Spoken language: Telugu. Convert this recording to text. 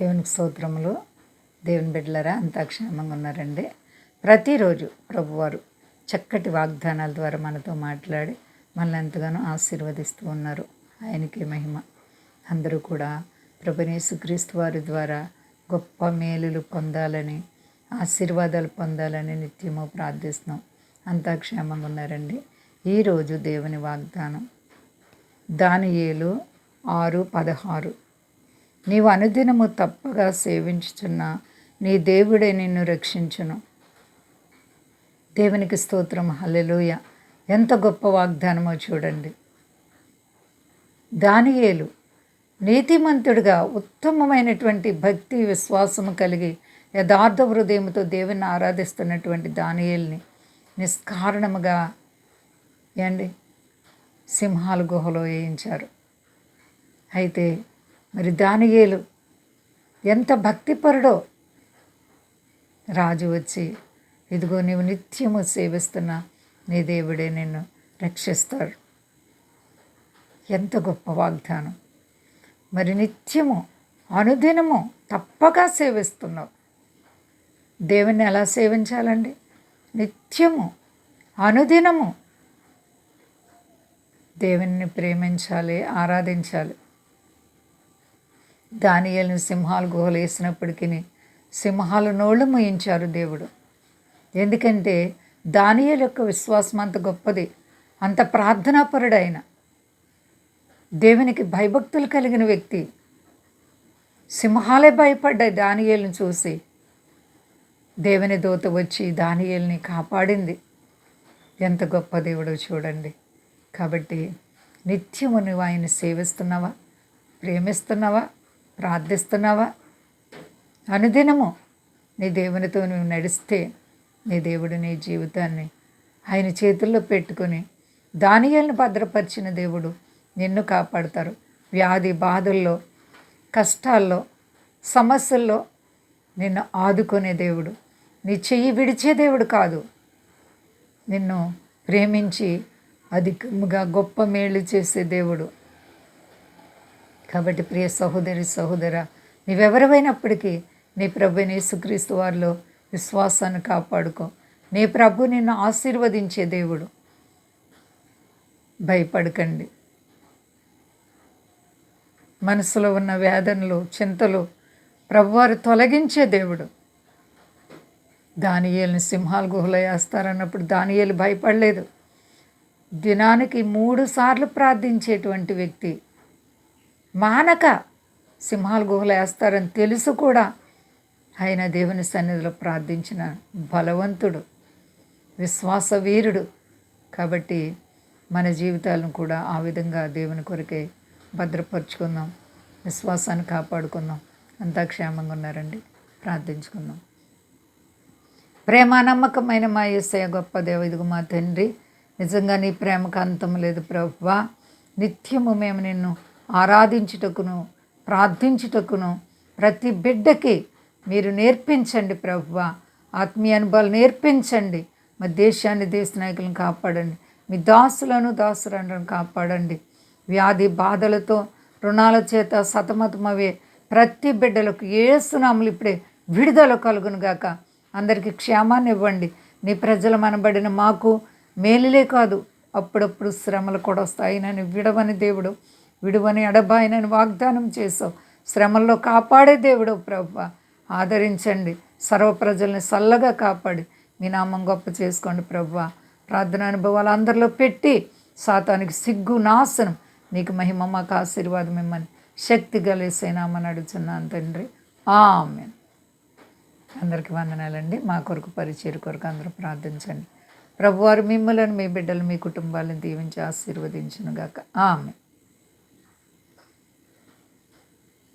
దేవునికి స్తోత్రములు. దేవుని బిడ్డలరా అంతా క్షేమంగా ఉన్నారండి. ప్రతిరోజు ప్రభువారు చక్కటి వాగ్దానాల ద్వారా మనతో మాట్లాడి మనల్ని ఎంతగానో ఆశీర్వదిస్తూ ఉన్నారు. ఆయనకి మహిమ. అందరూ కూడా ప్రభునేసు క్రీస్తు వారి ద్వారా గొప్ప మేలులు పొందాలని ఆశీర్వాదాలు పొందాలని నిత్యము ప్రార్థిస్తున్నాం. అంతా క్షేమంగా ఉన్నారండి. ఈరోజు దేవుని వాగ్దానం. దానియేలు ఆరు పదహారు. నీవు అనుదినము తప్పగా సేవించుచున్న నీ దేవుడే నిన్ను రక్షించును. దేవునికి స్తోత్రం. హల్లెలూయ. ఎంత గొప్ప వాగ్దానమో చూడండి. దానియేలు నీతిమంతుడిగా ఉత్తమమైనటువంటి భక్తి విశ్వాసము కలిగి యథార్థ హృదయంతో దేవుని ఆరాధిస్తున్నటువంటి దానియేల్ని నిష్కారణముగా ఏండి? సింహాల గుహలో వేయించారు. అయితే మరి దానియేలు ఎంత భక్తిపరుడో రాజు వచ్చి ఇదిగో నీవు నిత్యము సేవిస్తున్న నీ దేవుడే నిన్ను రక్షిస్తాడు. ఎంత గొప్ప వాగ్దానం. మరి నిత్యము అనుదినము తప్పక సేవిస్తున్నావు. దేవుని ఎలా సేవించాలండి? నిత్యము అనుదినము దేవుణ్ణి ప్రేమించాలి ఆరాధించాలి. దానియల్ని సింహాలు గుహలు వేసినప్పటికీ సింహాలు నోళ్ళు ముయించారు దేవుడు. ఎందుకంటే దానియల్ యొక్క విశ్వాసం అంత గొప్పది అంత ప్రార్థనాపరుడైన దేవునికి భయభక్తులు కలిగిన వ్యక్తి. సింహాలే భయపడ్డాయి దానియేల్ని చూసి దేవుని దూత వచ్చి దానియేల్ని కాపాడింది. ఎంత గొప్ప దేవుడో చూడండి. కాబట్టి నిత్యము నువ్వు ఆయన సేవిస్తున్నావా? ప్రేమిస్తున్నావా? ప్రార్థిస్తున్నావా? అనుదినము నీ దేవునితో నువ్వు నడిస్తే నీ దేవుడు నీ జీవితాన్ని ఆయన చేతుల్లో పెట్టుకొని దానియాలను భద్రపరిచిన దేవుడు నిన్ను కాపాడతారు. వ్యాధి బాధల్లో కష్టాల్లో సమస్యల్లో నిన్ను ఆదుకునే దేవుడు. నీ చెయ్యి విడిచే దేవుడు కాదు. నిన్ను ప్రేమించి అధికముగా గొప్ప మేలు చేసే దేవుడు. కాబట్టి ప్రియ సహోదరి సహోదర నీవెవరివైనప్పటికీ నీ ప్రభు యేసుక్రీస్తు వారిలో విశ్వాసాన్ని కాపాడుకో. నీ ప్రభు నిన్ను ఆశీర్వదించే దేవుడు. భయపడకండి. మనసులో ఉన్న వేదనలు చింతలు ప్రభువారు తొలగించే దేవుడు. దానియేలుని సింహాల గుహలో వేస్తారన్నప్పుడు దానియేలు భయపడలేదు. దినానికి మూడు సార్లు ప్రార్థించేటువంటి వ్యక్తి మానక సింహాల గుహలు వేస్తారని తెలుసు కూడా. ఆయన దేవుని సన్నిధిలో ప్రార్థించిన బలవంతుడు విశ్వాస వీరుడు కాబట్టి మన జీవితాలను కూడా ఆ విధంగా దేవుని కొరకే భద్రపరుచుకుందాం విశ్వాసాన్ని కాపాడుకుందాం. అంతా క్షేమంగా ఉన్నారండి. ప్రార్థించుకుందాం. ప్రేమ నమ్మకమైన మా ఏసయ గొప్ప దేవ ఇదిగో మా తండ్రి. నిజంగా నీ ప్రేమకు అంతం లేదు ప్రభువా. నిత్యము మేము నిన్ను ఆరాధించుటకును ప్రార్థించుటకును ప్రతి బిడ్డకి మీరు నేర్పించండి ప్రభువ. ఆత్మీయ అనుభవాలు నేర్పించండి. మా దేశాన్ని దేశ నాయకులను కాపాడండి. మీ దాసులను దాసులను కాపాడండి. వ్యాధి బాధలతో రుణాల చేత సతమతమవే ప్రతి బిడ్డలకు ఏసునాములు ఇప్పుడే విడుదల కలుగును గాక. అందరికీ క్షేమాన్ని ఇవ్వండి. నీ ప్రజలు మనబడిన మాకు మేలులే కాదు. అప్పుడప్పుడు శ్రమలు కూడా వస్తాయి. నన్ను విడవని దేవుడు విడువని ఎడబాయినని వాగ్దానం చేసావు శ్రమల్లో కాపాడే దేవుడు ప్రభు ఆదరించండి. సర్వ ప్రజల్ని చల్లగా కాపాడి. మీ నామం గొప్ప చేసుకోండి ప్రభు ప్రార్థన అనుభవాలు అందరిలో పెట్టి సాతానికి సిగ్గు నాశనం. నీకు మహిమ మాకు ఆశీర్వాదం ఇమ్మని. శక్తి గలేసేనామని అడుగుతున్నాను తండ్రి. ఆమె అందరికీ వందనాలండి. మా కొరకు పరిచయం కొరకు అందరూ ప్రార్థించండి. ప్రభువారు మిమ్మల్ని మీ బిడ్డలు మీ కుటుంబాలను దీవించి ఆశీర్వదించునుగాక. ఆమె